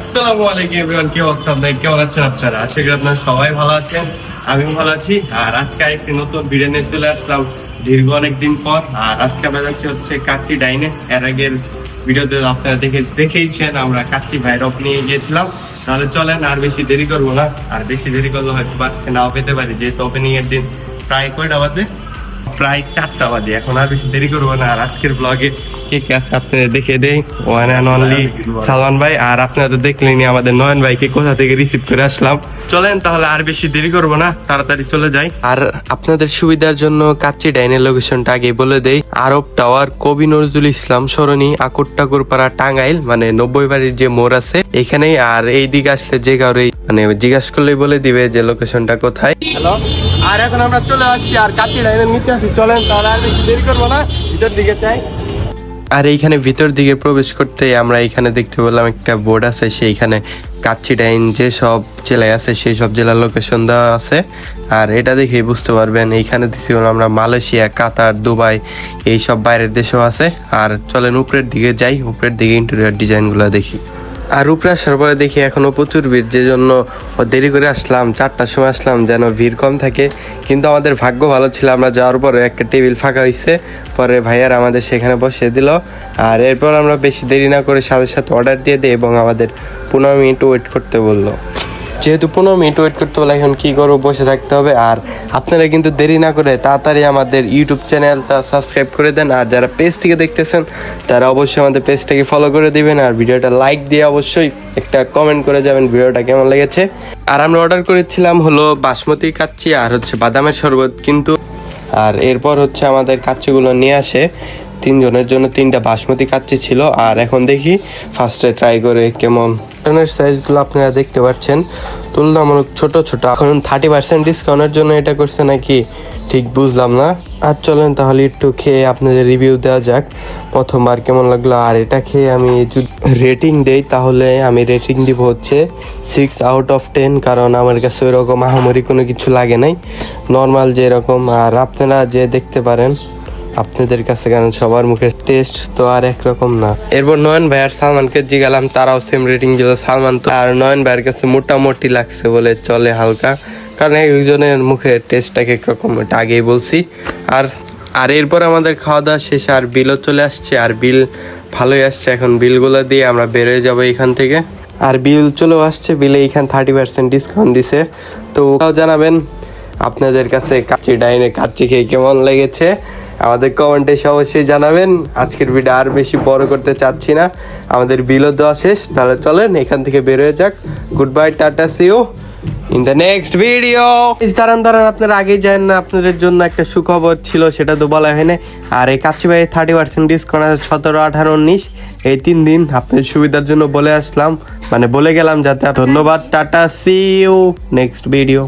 আসসালামু আলাইকুম এভরিওয়ান কি অবস্থা কেমন আছেন আপনারা? আশা করি আপনারা সবাই ভালো আছেন। ভালো আছি। আর আজকে আরেকটি নতুন নিয়ে চলে আসলাম দীর্ঘ পর। আর আজকে আমরা হচ্ছে কাচ্চি ডাইনে। এর আগের ভিডিওতে আপনারা দেখে দেখেইছেন, আমরা কাচ্চি ভাইয়ের অফ নিয়ে গিয়েছিলাম। তাহলে চলেন, আর বেশি দেরি করব না। আর বেশি দেরি করলে হয়তো আজকে নাও পেতে পারি, যেহেতু ওপেনিং এর দিন প্রায় কয়টা বাজে? প্রায় চারটা বাজে। এখন আর বেশি দেরি করব না। আর আজকের ব্লগে কে কে আছে আপনাদের দেখে দেই। ওয়ান অ্যান্ড অনলি সালমান ভাই। আর আপনারা তো দেখলেনি আমাদের নয়ন ভাইকে কোথা থেকে রিসিভ করে আসলাম। চলেন তাহলে আর বেশি দেরি করব না। তাড়াতাড়ি চলে যাই। আর আপনাদের সুবিধার জন্য কাচ্চি ডাইনের লোকেশনটা আগে বলে দেই। আরব টাওয়ার কবি নজরুল ইসলাম সরণি আকুর ঠাকুরপাড়া টাঙ্গাইল মানে নব্বই বাড়ির যে মোড় আছে এখানেই। আর এই দিকে আসলে যে কারোই মানে জিজ্ঞাসা করলেই বলে দিবে যে লোকেশনটা কোথায়। হ্যালো আর এখন আমরা চলে আসছি আর কাচ্চি ডাইনের নিচে। আর এইখানে ভিতর দিকে প্রবেশ করতে আমরা এখানে দেখতে পেলাম একটা বোর্ড আছে, সেইখানে কাচ্চি ডাইন যে সব জেলায় আছে, সেই সব জেলার লোকেশন দেওয়া আছে। আর এটা দেখেই বুঝতে পারবেন, এইখানে দিচ্ছি আমরা মালয়েশিয়া, কাতার, দুবাই এই সব বাইরের দেশেও আছে। আর চলেন উপরের দিকে যাই, উপরের দিকে ইন্টেরিয়র ডিজাইনগুলো দেখি। আর উপরে আসার দেখি এখনও প্রচুর ভিড় যে জন্য দেরি করে আসলাম, চারটার সময় আসলাম, যেন ভিড় কম থাকে। কিন্তু আমাদের ভাগ্য ভালো ছিল, আমরা যাওয়ার পরে একটা টেবিল ফাঁকা হয়েছে পরে ভাইয়ার আমাদের সেখানে বসে দিল। আর এরপর আমরা বেশি দেরি না করে সাথে সাথে অর্ডার দিয়ে দিই এবং আমাদের পনেরো মিনিট ওয়েট করতে বলল। যেহেতু পনেরো মিনিট ওয়েট করতে হলে, এখন কী করব, বসে থাকতে হবে। আর আপনারা কিন্তু দেরি না করে তাড়াতাড়ি আমাদের ইউটিউব চ্যানেলটা সাবস্ক্রাইব করে দেন। আর যারা পেজ থেকে দেখতেছেন, তারা অবশ্যই আমাদের পেজটাকে ফলো করে দিবেন। আর ভিডিওটা লাইক দিয়ে অবশ্যই একটা কমেন্ট করে যাবেন ভিডিওটা কেমন লেগেছে। আর আমরা অর্ডার করেছিলাম হলো বাসমতি কাচ্চি আর হচ্ছে বাদামের শরবত কিন্তু। আর এরপর হচ্ছে আমাদের কাচ্চিগুলো নিয়ে আসে। তিনজনের জন্য তিনটা বাসমতি কাচ্চি ছিল। আর এখন দেখি ফার্স্টে ট্রাই করে কেমন মটনের সাইজগুলো আপনারা দেখতে পাচ্ছেন। তুলনামূলক ছোট ছোট। এখন থার্টি পার্সেন্ট ডিসকাউন্টের জন্য এটা করছে নাকি? ঠিক বুঝলাম না। আর চলেন তাহলে একটু খেয়ে আপনাদের রিভিউ দেওয়া যাক। প্রথমবার কেমন লাগল? আর এটা খেয়ে আমি রেটিং দেই, তাহলে আমি রেটিং দিব হচ্ছে সিক্স আউট অফ টেন কারণ আমার কাছে ওইরকম আহামরি কোনো কিছু লাগে নাই। নর্মাল যেরকম। আর আপনারা যে দেখতে পারেন আপনাদের কাছে কারণ সবার মুখের টেস্ট তো আর একরকম না। এরপর নয়ন ভাই আর সালমানকে জিগালাম, তারাও সেম রেটিং দিল সালমান তো। আর নয়ন ভাইয়ের কাছে মোটামুটি লাগছে বলে চলে হালকা, কারণ একজনের মুখে টেস্টটাকে একরকম, এটা আগেই বলছি। আর আর এরপর আমাদের খাওয়া দাওয়া শেষ আর বিলও চলে আসছে, আর বিল ভালোই আসছে। এখন বিলগুলো দিয়ে আমরা বেরোয় যাব এখান থেকে। আর বিল চলেও আসছে, বিলে এখান থার্টি পার্সেন্ট ডিসকাউন্ট দিছে। তো ওটাও জানাবেন আপনাদের কাছে কাচ্চি ডাইনে কাচ্চি খেয়ে কেমন লেগেছে আমাদের কমেন্টে অবশ্যই জানাবেন। আজকের ভিডিও আর বেশি বড় করতে চাচ্ছি না। আমাদের বিলও দেওয়া শেষ। তাহলে চলেন, এখান থেকে বের হয়ে যাক good bye tata see you in the next video দাঁড়ান দাঁড়ান, আপনারা আগে যান না, আপনাদের জন্য একটা সুখবর ছিল, সেটা তো বলা হয় না আর এই কাচ্চি ভাই থার্টি পার্সেন্ট ডিসকাউন্ট আছে, সতেরো, আঠারো, উনিশ। এই তিন দিন আপনাদের সুবিধার জন্য বলে আসলাম। মানে বলে গেলাম যাতে, ধন্যবাদ tata see you next video